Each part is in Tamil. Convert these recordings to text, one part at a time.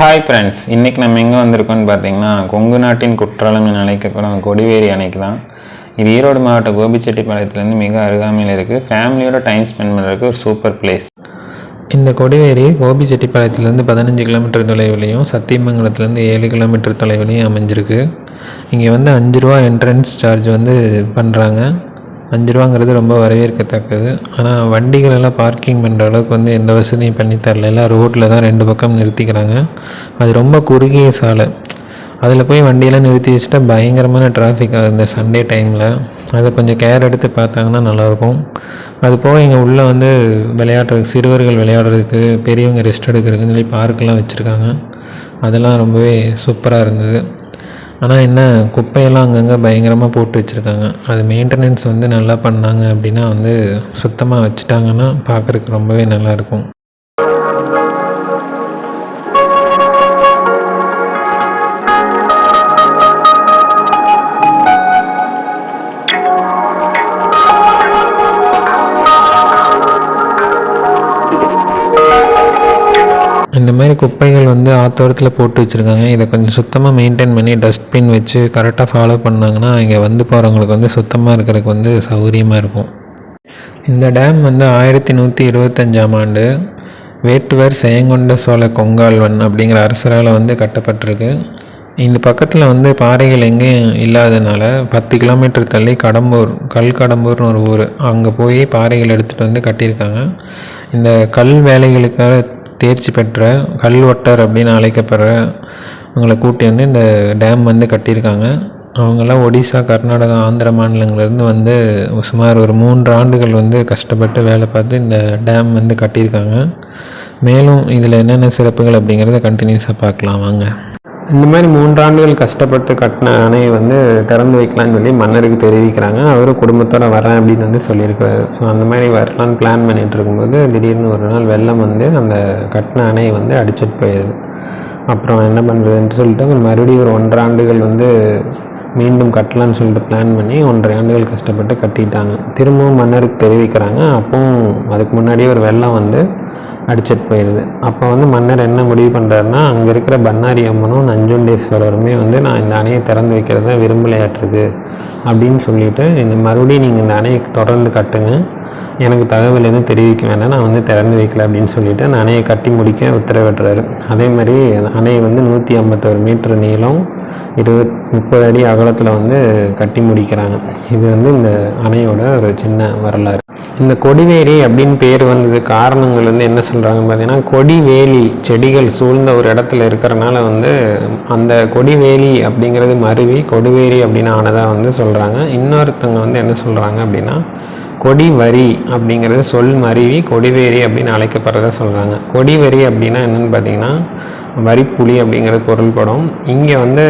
ஹாய் ஃப்ரெண்ட்ஸ் இன்றைக்கி நம்ம எங்கே வந்திருக்கோம்னு பார்த்தீங்கன்னா கொங்கு நாட்டின் குற்றாலம் என அழைக்கப்படும் கொடிவேரி அணைக்கு தான் இது ஈரோடு மாவட்டம் கோபிச்செட்டிப்பாளையத்துலேருந்து மிக அருகாமையில் இருக்குது ஃபேமிலியோட டைம் ஸ்பெண்ட் பண்ணுறதுக்கு ஒரு சூப்பர் பிளேஸ் இந்த கொடிவேரி கோபிச்செட்டிப்பாளையத்துலேருந்து பதினஞ்சு கிலோமீட்டர் தொலைவிலையும் சத்தியமங்கலத்துலேருந்து ஏழு கிலோமீட்டர் தொலைவிலையும் அமைஞ்சிருக்கு. இங்கே வந்து அஞ்சு ரூபா என்ட்ரன்ஸ் சார்ஜ் வந்து பண்ணுறாங்க அஞ்சு ரூபாங்கிறது ரொம்ப வரவேற்கத்தக்கது. ஆனால் வண்டிகள் எல்லாம் பார்க்கிங் பண்ணுற அளவுக்கு வந்து எந்த வசதியும் பண்ணி தரல. எல்லாம் ரோட்டில் தான் ரெண்டு பக்கம் நிறுத்திக்கிறாங்க. அது ரொம்ப குறுகிய சாலை. அதில் போய் வண்டியெல்லாம் நிறுத்தி வச்சுட்டா பயங்கரமான டிராஃபிக் ஆகுது இந்த சண்டே டைமில் அதை கொஞ்சம் கேர் எடுத்து பார்த்தாங்கன்னா நல்லாயிருக்கும். அது போக இங்கே உள்ளே வந்து விளையாடுறதுக்கு சிறுவர்கள் விளையாடுறதுக்கு பெரியவங்க ரெஸ்ட் எடுக்கிறதுக்குன்னு சொல்லி பார்க்கெலாம் வச்சுருக்காங்க. அதெல்லாம் ரொம்பவே சூப்பராக இருந்தது. ஆனால் என்ன குப்பையெல்லாம் அங்கங்கே பயங்கரமாக போட்டு வச்சுருக்காங்க. அது மெயின்டெனன்ஸ் வந்து நல்லா பண்ணாங்க அப்படின்னா வந்து சுத்தமாக வச்சுட்டாங்கன்னா பார்க்குறக்கு ரொம்பவே நல்லாயிருக்கும் இந்த மாதிரி குப்பைகள் வந்து ஆத்தோரத்தில் போட்டு வச்சுருக்காங்க. இதை கொஞ்சம் சுத்தமாக மெயின்டைன் பண்ணி டஸ்ட்பின் வச்சு கரெக்டாக ஃபாலோ பண்ணாங்கன்னா இங்கே வந்து போகிறவங்களுக்கு வந்து சுத்தமாக இருக்கிறதுக்கு வந்து சௌகரியமாக இருக்கும். இந்த டேம் வந்து ஆயிரத்தி நூற்றி இருபத்தஞ்சாம் ஆண்டு வேட்டுவர் செயங்கொண்ட சோழ கொங்கால்வன் அப்படிங்கிற அரசரால் வந்து கட்டப்பட்டிருக்கு. இந்த பக்கத்தில் வந்து பாறைகள் எங்கேயும் இல்லாதனால பத்து கிலோமீட்டர் தள்ளி கடம்பூர் கல் கடம்பூர்னு ஒரு ஊர் அங்கே போய் பாறைகள் எடுத்துகிட்டு வந்து கட்டியிருக்காங்க. இந்த கல் வேலைகளுக்காக தேர்ச்சி பெற்ற கல்வொட்டர் அப்படின்னு அழைக்கப்படுறவங்களை கூட்டி வந்து இந்த டேம் வந்து கட்டியிருக்காங்க. அவங்கெல்லாம் ஒடிசா கர்நாடகா ஆந்திர மாநிலங்கள்லேருந்து வந்து சுமார் ஒரு மூன்று ஆண்டுகள் வந்து கஷ்டப்பட்டு வேலை பார்த்து இந்த டேம் வந்து கட்டியிருக்காங்க. மேலும் இதில் என்னென்ன சிறப்புகள் அப்படிங்கிறத கண்டினியூஸாக பார்க்கலாம். வாங்க. இந்த மாதிரி மூன்றாண்டுகள் கஷ்டப்பட்டு கட்டின அணையை வந்து திறந்து வைக்கலாம்னு சொல்லி மன்னருக்கு தெரிவிக்கிறாங்க. அவரும் குடும்பத்தோடு வரேன் அப்படின்னு வந்து சொல்லியிருக்கிறாரு ஸோ அந்த மாதிரி வரலான்னு பிளான் பண்ணிகிட்டு இருக்கும்போது திடீர்னு ஒரு நாள் வெள்ளம் வந்து அந்த கட்டின அணையை வந்து அடிச்சிட்டு போயிடுது அப்புறம் என்ன பண்ணுறதுன்னு சொல்லிட்டு மறுபடியும் ஒரு ஒன்றாண்டுகள் வந்து மீண்டும் கட்டலான்னு சொல்லிட்டு பிளான் பண்ணி ஒன்றரை ஆண்டுகள் கஷ்டப்பட்டு கட்டிட்டாங்க. திரும்பவும் மன்னருக்கு தெரிவிக்கிறாங்க. அப்பவும் அதுக்கு முன்னாடியே ஒரு வெள்ளம் வந்து அடிச்சிட்டு போயிடுது அப்போ வந்து மன்னர் என்ன முடிவு பண்ணுறாருன்னா அங்கே இருக்கிற பன்னாரி அம்மனும் நஞ்சுண்டேஸ்வரருமே வந்து நான் இந்த அணையை திறந்து வைக்கிறத விரும்பலையாட்டிருக்கு. அப்படின்னு சொல்லிட்டு இந்த மறுபடியும் நீங்கள் இந்த அணையை தொடர்ந்து கட்டுங்க. எனக்கு தகவல் எதுவும் தெரிவிக்க வேண்டாம். நான் வந்து திறந்து வைக்கல. அப்படின்னு சொல்லிட்டு அந்த அணையை கட்டி முடிக்க உத்தரவிடுறாரு. அதே மாதிரி அணையை வந்து நூற்றி ஐம்பத்தோரு மீட்டர் நீளம் இருபத் முப்பது அடி அகலத்தில் வந்து கட்டி முடிக்கிறாங்க. இது வந்து இந்த அணையோட ஒரு சின்ன வரலாறு. இந்த கொடிவேரி அப்படின்னு பேர் வந்தது காரணங்கள் வந்து என்ன சொல்கிறாங்கன்னு பார்த்தீங்கன்னா கொடிவேலி செடிகள் சூழ்ந்த ஒரு இடத்துல இருக்கிறனால வந்து அந்த கொடிவேலி அப்படிங்கிறது மருவி கொடிவேரி அப்படின்னு ஆனதாக வந்து சொல்கிறாங்க இன்னொருத்தவங்க வந்து என்ன சொல்கிறாங்க அப்படின்னா கொடிவரி அப்படிங்கிறது சொல் மருவி கொடிவேரி அப்படின்னு அழைக்கப்படுறத சொல்கிறாங்க கொடிவரி அப்படின்னா என்னென்னு பார்த்தீங்கன்னா வரிப்புலி அப்படிங்கிறது பொருள்படும். இங்கே வந்து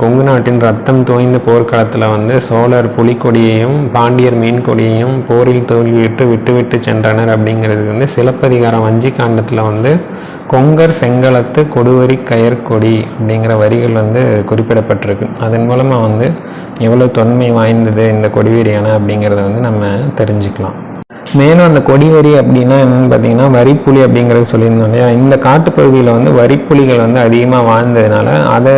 கொங்கு நாட்டின் ரத்தம் தோய்ந்த போர்க்களத்தில் வந்து சோழர் புலிக்கொடியையும் பாண்டியர் மீன் கொடியையும் போரில் தோல்வியிட்டு விட்டுவிட்டு சென்றனர் அப்படிங்கிறது வந்து சிலப்பதிகாரம் வஞ்சி காண்டத்தில் வந்து கொங்கர் செங்கலத்து கொடுவரி கயற்கொடி அப்படிங்கிற வரிகள் வந்து குறிப்பிடப்பட்டிருக்கு. அதன் மூலமாக வந்து எவ்வளோ தொன்மை வாய்ந்தது இந்த கொடிவேரி அணை அப்படிங்கிறத வந்து நம்ம தெரிஞ்சுக்கலாம். மேலும் அந்த கொடிவரி அப்படின்னா என்னன்னு பார்த்தீங்கன்னா வரிப்புலி அப்படிங்கிறது சொல்லியிருந்தோம் இல்லையா? இந்த காட்டுப்பகுதியில் வந்து வரிப்புலிகள் வந்து அதிகமாக வாழ்ந்ததுனால அதை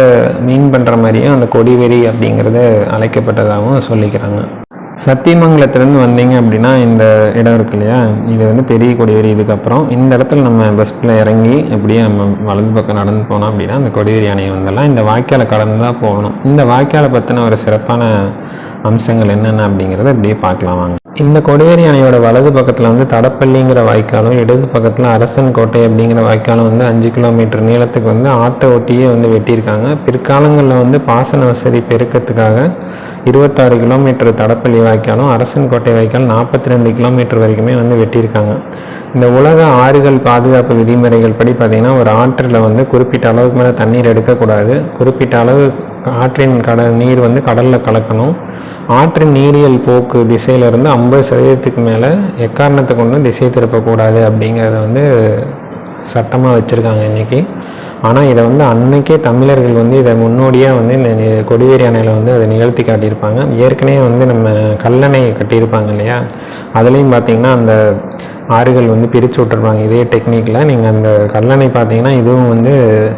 மீன் பண்ணுற மாதிரியும் அந்த கொடிவெறி அப்படிங்கிறது அழைக்கப்பட்டதாகவும் சொல்லிக்கிறாங்க. சத்தியமங்கலத்துலேருந்து வந்தீங்க அப்படின்னா இந்த இடம் இருக்கு இல்லையா? இது வந்து பெரிய கொடிவேரி இதுக்கப்புறம் இந்த இடத்துல நம்ம பஸ்ஸில் இறங்கி அப்படியே நம்ம வலது பக்கம் நடந்து போனோம் அப்படின்னா அந்த கொடிவேரி அணை வந்துடலாம். இந்த வாய்க்காலை கடந்து தான் போகணும். இந்த வாய்க்காலை பற்றின ஒரு சிறப்பான அம்சங்கள் என்னென்ன அப்படிங்கிறத அப்படியே பார்க்கலாம் வாங்க. இந்த கொடிவேரி அணையோட வலது பக்கத்தில் வந்து தடப்பள்ளிங்கிற வாய்க்காலும் இடது பக்கத்தில் அரசன் கோட்டை அப்படிங்கிற வாய்க்காலும் வந்து அஞ்சு கிலோமீட்டர் நீளத்துக்கு வந்து ஆட்டை ஒட்டியே வந்து வெட்டியிருக்காங்க. பிற்காலங்களில் வந்து பாசன வசதி பெருக்கத்துக்காக இருபத்தாறு கிலோமீட்டர் தடப்பள்ளி வாய்க்காலும் அரசன் கோட்டை வாய்க்கால் நாற்பத்தி ரெண்டு கிலோமீட்டர் வரைக்குமே வந்து வெட்டியிருக்காங்க. இந்த உலக ஆறுகள் பாதுகாப்பு விதிமுறைகள் படி பார்த்திங்கன்னா ஒரு ஆற்றில் வந்து குறிப்பிட்ட அளவுக்கு மேலே தண்ணீர் எடுக்கக்கூடாது. குறிப்பிட்ட அளவு ஆற்றின் கடல் நீர் வந்து கடலில் கலக்கணும். ஆற்றின் நீரியல் போக்கு திசையிலிருந்து ஐம்பது சதவீதத்துக்கு மேலே எக்காரணத்தை கொண்டும் திசை திருப்பக்கூடாது அப்படிங்கிறத வந்து சட்டமாக வச்சுருக்காங்க இன்றைக்கி ஆனால் இதை வந்து அன்னைக்கே தமிழர்கள் வந்து இதை முன்னோடியாக வந்து இந்த கொடிவேரி அணையில் வந்து அதை நிகழ்த்தி காட்டியிருப்பாங்க. ஏற்கனவே வந்து நம்ம கல்லணை கட்டியிருப்பாங்க இல்லையா? அதுலேயும் பார்த்திங்கன்னா அந்த ஆறுகள் வந்து பிரித்து விட்டுருப்பாங்க இதே டெக்னிக்கில் நீங்கள் அந்த கல்லணை பார்த்தீங்கன்னா இதுவும் வந்து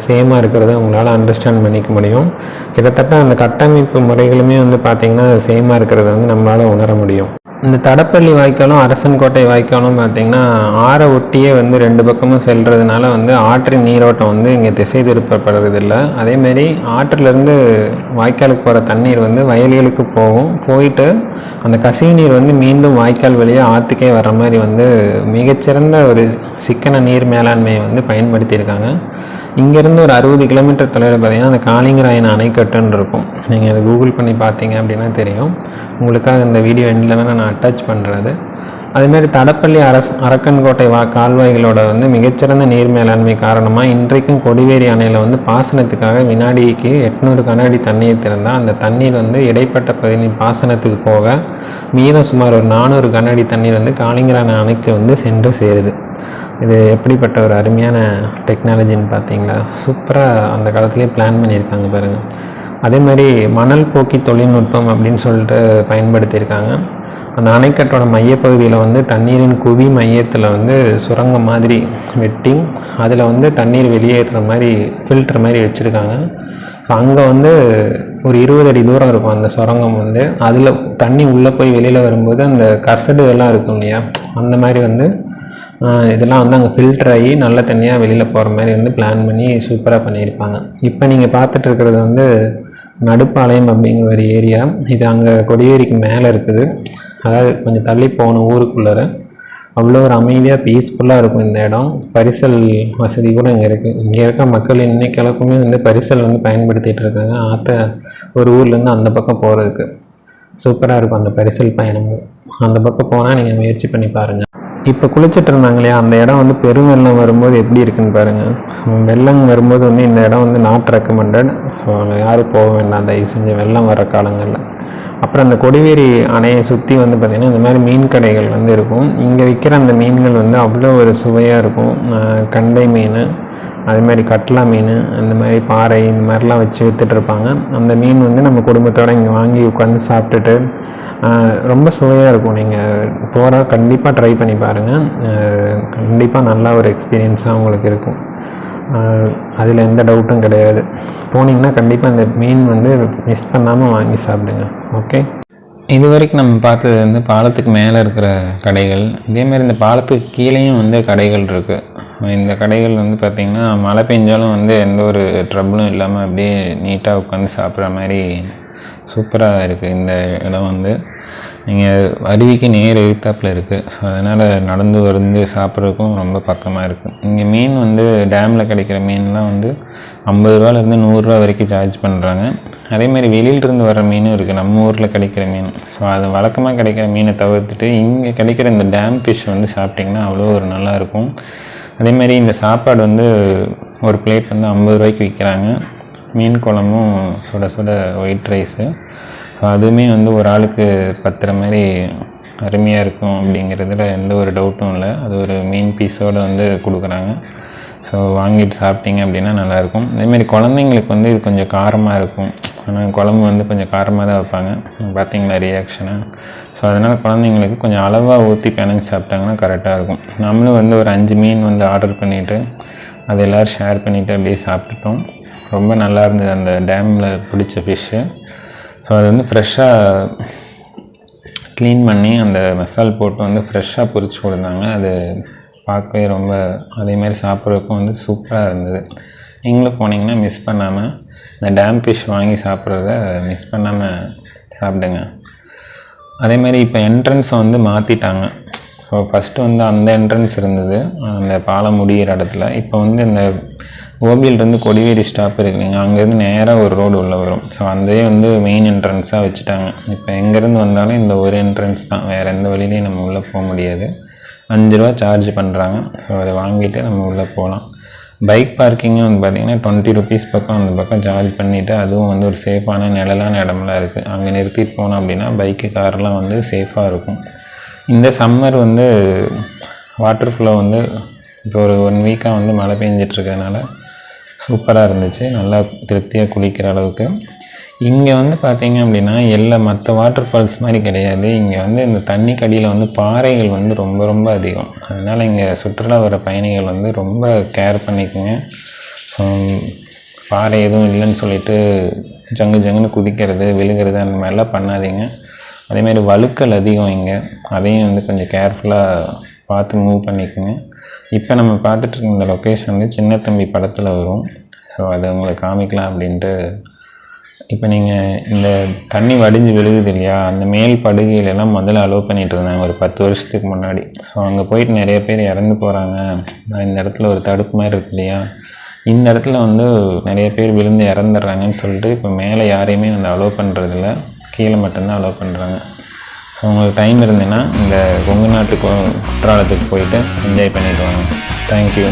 சேமாக இருக்கிறத உங்களால் அண்டர்ஸ்டாண்ட் பண்ணிக்க முடியும். கிட்டத்தட்ட அந்த கட்டமைப்பு முறைகளுமே வந்து பார்த்திங்கன்னா சேமாக இருக்கிறத வந்து நம்மளால் உணர முடியும். இந்த தடப்பள்ளி வாய்க்காலும் அரசன்கோட்டை வாய்க்காலும் பார்த்திங்கன்னா ஆறை ஒட்டியே வந்து ரெண்டு பக்கமும் செல்றதுனால வந்து ஆற்றின் நீரோட்டம் வந்து இங்கே திசை திருப்பப்படுறதில்லை. அதேமாரி ஆற்றிலேருந்து வாய்க்காலுக்கு போகிற தண்ணீர் வந்து வயல்களுக்கு போகும். போயிட்டு அந்த கசிவு நீர் வந்து மீண்டும் வாய்க்கால் வழியாக ஆற்றுக்கே வர மாதிரி வந்து மிகச்சிறந்த ஒரு சிக்கன நீர் மேலாண்மையை வந்து பயன்படுத்தியிருக்காங்க. இங்கேருந்து ஒரு அறுபது கிலோமீட்டர் தொலைவில் பார்த்தீங்கன்னா அந்த காளிங்கராயன் அணைக்கட்டுன்னு இருக்கும். நீங்கள் அதை கூகுள் பண்ணி பார்த்தீங்க அப்படின்னா தெரியும். உங்களுக்காக இந்த வீடியோ எண்டில் வேணால் நான் அட்டாச் பண்ணுறது அதேமாதிரி தடப்பள்ளி அரச அரக்கன்கோட்டை வா கால்வாய்களோட வந்து மிகச்சிறந்த நீர் மேலாண்மை காரணமாக இன்றைக்கும் கொடிவேரி அணையில் வந்து பாசனத்துக்காக வினாடிக்கு எட்நூறு கனஅடி தண்ணீர் திறந்தால் அந்த தண்ணீர் வந்து இடைப்பட்ட பகுதி பாசனத்துக்கு போக மீதம் சுமார் ஒரு நானூறு கனஅடி தண்ணீர் வந்து காளிங்கராயன் அணைக்கு வந்து சென்று சேருது. இது எப்படிப்பட்ட ஒரு அருமையான டெக்னாலஜின்னு பார்த்தீங்களா? சூப்பராக அந்த காலத்துலேயே பிளான் பண்ணியிருக்காங்க பாருங்கள் அதே மாதிரி மணல் போக்கி தொழில்நுட்பம் அப்படின்னு சொல்லிட்டு பயன்படுத்தியிருக்காங்க. அந்த அணைக்கட்டோட மையப்பகுதியில் வந்து தண்ணீரின் குவி மையத்தில் வந்து சுரங்கம் மாதிரி வெட்டி அதில் வந்து தண்ணீர் வெளியேற்றுற மாதிரி ஃபில்டர் மாதிரி வச்சுருக்காங்க. ஸோ அங்கே வந்து ஒரு இருபது அடி தூரம் இருக்கும் அந்த சுரங்கம் வந்து. அதில் தண்ணி உள்ளே போய் வெளியில் வரும்போது அந்த கசடு எல்லாம் இருக்கும் இல்லையா? அந்த மாதிரி வந்து இதெல்லாம் வந்து அங்கே ஃபில்டர் ஆகி நல்ல தண்ணியாக வெளியில் போகிற மாதிரி வந்து பிளான் பண்ணி சூப்பராக பண்ணியிருப்பாங்க. இப்போ நீங்கள் பார்த்துட்டு இருக்கிறது வந்து நடுப்பாளையம் அப்படிங்கிற ஒரு ஏரியா இது அங்கே கொடிவேரிக்கு மேலே இருக்குது. அதாவது கொஞ்சம் தள்ளி போகணும் ஊருக்குள்ளார. அவ்வளோ ஒரு அமைதியாக பீஸ்ஃபுல்லாக இருக்கும் இந்த இடம். பரிசல் வசதி கூட இங்கே இருக்குது இங்கே இருக்க மக்கள் இன்னைக்கு வந்து பரிசல் வந்து பயன்படுத்திகிட்டு இருக்காங்க. ஆற்ற ஒரு ஊர்லேருந்து அந்த பக்கம் போகிறதுக்கு சூப்பராக இருக்கும் அந்த பரிசல் பயணமும் அந்த பக்கம் போனால் நீங்கள் முயற்சி பண்ணி பாருங்கள் இப்போ குளிச்சுட்டு இருந்தாங்க இல்லையா அந்த இடம் வந்து பெரும் வெள்ளம் வரும்போது எப்படி இருக்குன்னு பாருங்கள் ஸோ வெள்ளம் வரும்போது வந்து இந்த இடம் வந்து நாட் ரெக்கமெண்டட் ஸோ அங்கே யாரும் போக வேண்டாம் தயவு செஞ்சு வெள்ளம் வர காலங்களில். அப்புறம் அந்த கொடிவேரி அணையை சுற்றி வந்து பார்த்திங்கன்னா இந்த மாதிரி மீன் கடைகள் வந்து இருக்கும். இங்கே விற்கிற அந்த மீன்கள் வந்து அவ்வளோ ஒரு சுவையாக இருக்கும். கண்டை மீன் அது மாதிரி கட்லா மீன் அந்த மாதிரி பாறை இந்த மாதிரிலாம் வச்சு விற்றுட்ருப்பாங்க அந்த மீன் வந்து நம்ம குடும்பத்தோடு இங்கே வாங்கி உட்காந்து சாப்பிட்டுட்டு ரொம்ப சுவையாக இருக்கும். நீங்கள் போகிற கண்டிப்பாக ட்ரை பண்ணி பாருங்கள் கண்டிப்பாக நல்ல ஒரு எக்ஸ்பீரியன்ஸாக உங்களுக்கு இருக்கும். அதில் எந்த டவுட்டும் கிடையாது. போனீங்கன்னா கண்டிப்பாக அந்த மீன் வந்து மிஸ் பண்ணாமல் வாங்கி சாப்பிடுங்க. ஓகே இது வரைக்கும் நம்ம பார்த்தது வந்து பாலத்துக்கு மேலே இருக்கிற கடைகள். இதேமாரி இந்த பாலத்துக்கு கீழேயும் வந்து கடைகள் இருக்குது இந்த கடைகள் வந்து பார்த்திங்கன்னா மழை பெஞ்சாலும் வந்து எந்த ஒரு ட்ரபிளும் இல்லாமல் அப்படியே நீட்டாக உட்காந்து சாப்பிட்ற மாதிரி சூப்பராக இருக்குது இந்த இடம் வந்து. நீங்கள் அருவிக்கு நேர் எழுத்தாப்பில் இருக்குது ஸோ அதனால் நடந்து வந்து சாப்பிட்றதுக்கும் ரொம்ப பக்கமாக இருக்குது இங்கே மீன் வந்து டேமில் கிடைக்கிற மீன்லாம் வந்து ஐம்பது ரூபாலேருந்து நூறுரூவா வரைக்கும் சார்ஜ் பண்ணுறாங்க அதேமாதிரி வெளியிலிருந்து வர மீனும் இருக்குது நம்ம ஊரில் கிடைக்கிற மீன். ஸோ அது வழக்கமாக கிடைக்கிற மீனை தவிர்த்துட்டு இங்கே கிடைக்கிற இந்த டேம் ஃபிஷ் வந்து சாப்பிட்டிங்கன்னா அவ்வளோ ஒரு நல்லாயிருக்கும் அதேமாதிரி இந்த சாப்பாடு வந்து ஒரு பிளேட் வந்து ஐம்பது ரூபாய்க்கு விற்கிறாங்க. மீன் குழம்பும் சுட சுட ஒயிட் ரைஸு அதுவுமே வந்து ஒரு ஆளுக்கு பத்துற மாதிரி அருமையாக இருக்கும் அப்படிங்கிறதுல எந்த ஒரு டவுட்டும் இல்லை. அது ஒரு மீன் பீஸோடு வந்து கொடுக்குறாங்க. ஸோ வாங்கிட்டு சாப்பிட்டீங்க அப்படின்னா நல்லாயிருக்கும். அதேமாரி குழந்தைங்களுக்கு வந்து இது கொஞ்சம் காரமாக இருக்கும். ஆனால் குழம்பு வந்து கொஞ்சம் காரமாக தான் வைப்பாங்க. பார்த்தீங்களா ரியாக்ஷனை ஸோ அதனால் குழந்தைங்களுக்கு கொஞ்சம் அளவாக ஊற்றி பிணைஞ்சு சாப்பிட்டாங்கன்னா கரெக்டாக இருக்கும். நம்மளும் வந்து ஒரு அஞ்சு மீன் வந்து ஆர்டர் பண்ணிவிட்டு அது எல்லோரும் ஷேர் பண்ணிவிட்டு அப்படியே சாப்பிட்டுட்டோம். ரொம்ப நல்லா இருந்தது அந்த டேமில் பிடிச்ச ஃபிஷ்ஷு ஸோ அது வந்து ஃப்ரெஷ்ஷாக க்ளீன் பண்ணி அந்த மசால் போட்டு வந்து ஃப்ரெஷ்ஷாக பொரிச்சு கொடுத்தாங்க. அது பார்க்கவே ரொம்ப அதேமாதிரி சாப்பிட்றதுக்கும் வந்து சூப்பராக இருந்தது. நீங்களும் போனீங்கன்னா மிஸ் பண்ணாமல் இந்த டேம் ஃபிஷ் வாங்கி சாப்பிட்றத மிஸ் பண்ணாமல் சாப்பிடுங்க. அதேமாதிரி இப்போ என்ட்ரன்ஸை வந்து மாற்றிட்டாங்க ஸோ ஃபஸ்ட்டு வந்து அந்த என்ட்ரன்ஸ் இருந்தது. அந்த பாலம் முடிகிற இடத்துல. இப்போ வந்து இந்த கோபியிலிருந்து கொடிவேரி ஸ்டாப் இருக்கு. இல்லைங்க அங்கேருந்து நேராக ஒரு ரோடு உள்ளே வரும். ஸோ அதே வந்து மெயின் என்ட்ரன்ஸாக வச்சுட்டாங்க. இப்போ எங்கேருந்து வந்தாலும் இந்த ஒரு என்ட்ரன்ஸ் தான். வேறு எந்த வழியிலையும் நம்ம உள்ளே போக முடியாது. அஞ்சு ரூபா சார்ஜ் பண்ணுறாங்க ஸோ அதை வாங்கிட்டு நம்ம உள்ளே போகலாம் பைக் பார்க்கிங்கும் வந்து பார்த்திங்கன்னா டுவெண்ட்டி ருபீஸ் பக்கம் அந்த பக்கம் சார்ஜ் பண்ணிவிட்டு அதுவும் வந்து ஒரு சேஃபான நிழலான இடம்லாம் இருக்குது அங்கே நிறுத்திட்டு போனோம் அப்படின்னா பைக்கு கார்லாம் வந்து சேஃபாக இருக்கும். இந்த சம்மர் வந்து வாட்டர் ஃப்ளோ வந்து இப்போ ஒரு ஒன் வீக்காக வந்து மழை பெஞ்சிட்டு சூப்பராக இருந்துச்சு. நல்லா திருப்தியாக குளிக்கிற அளவுக்கு. இங்கே வந்து பார்த்திங்க அப்படின்னா எல்லா மற்ற வாட்டர் ஃபால்ஸ் மாதிரி கிடையாது. இங்கே வந்து இந்த தண்ணி கடியில் வந்து பாறைகள் வந்து ரொம்ப ரொம்ப அதிகம். அதனால் இங்கே சுற்றுலா வர பயணிகள் வந்து ரொம்ப கேர் பண்ணிக்கோங்க. பாறை எதுவும் இல்லைன்னு சொல்லிட்டு ஜங்கு ஜங்குன்னு குதிக்கிறது விழுகிறது அந்த மாதிரிலாம் பண்ணாதீங்க. அதேமாதிரி வழுக்கல் அதிகம் இங்கே. அதையும் வந்து கொஞ்சம் கேர்ஃபுல்லாக பார்த்து மூவ் பண்ணிக்கோங்க. இப்போ நம்ம பார்த்துட்டு இருக்க இந்த லொக்கேஷன் வந்து சின்ன தம்பி படத்தில் வரும். ஸோ அது உங்களுக்கு காமிக்கலாம் அப்படின்ட்டு இப்போ நீங்கள் இந்த தண்ணி வடிஞ்சு விழுகுது இல்லையா? அந்த மேல் படுகையிலலாம் முதல்ல அலோவ் பண்ணிகிட்டு இருந்தாங்க ஒரு பத்து வருஷத்துக்கு முன்னாடி. ஸோ அங்கே போயிட்டு நிறைய பேர் இறந்து போகிறாங்க நான் இந்த இடத்துல ஒரு தடுப்பு மாதிரி இருக்கு இல்லையா? இந்த இடத்துல வந்து நிறைய பேர் விழுந்து இறந்துடுறாங்கன்னு சொல்லிட்டு இப்போ மேலே யாரையுமே வந்து அலோவ் பண்ணுறதில்ல கீழே மட்டும்தான் அலோவ் பண்ணுறாங்க ஸோ உங்களுக்கு டைம் இருந்ததுன்னா இந்த கொங்கு நாட்டுக்கு குற்றாலத்துக்கு போயிட்டு என்ஜாய் பண்ணிவிட்டு வாங்க. தேங்க்யூ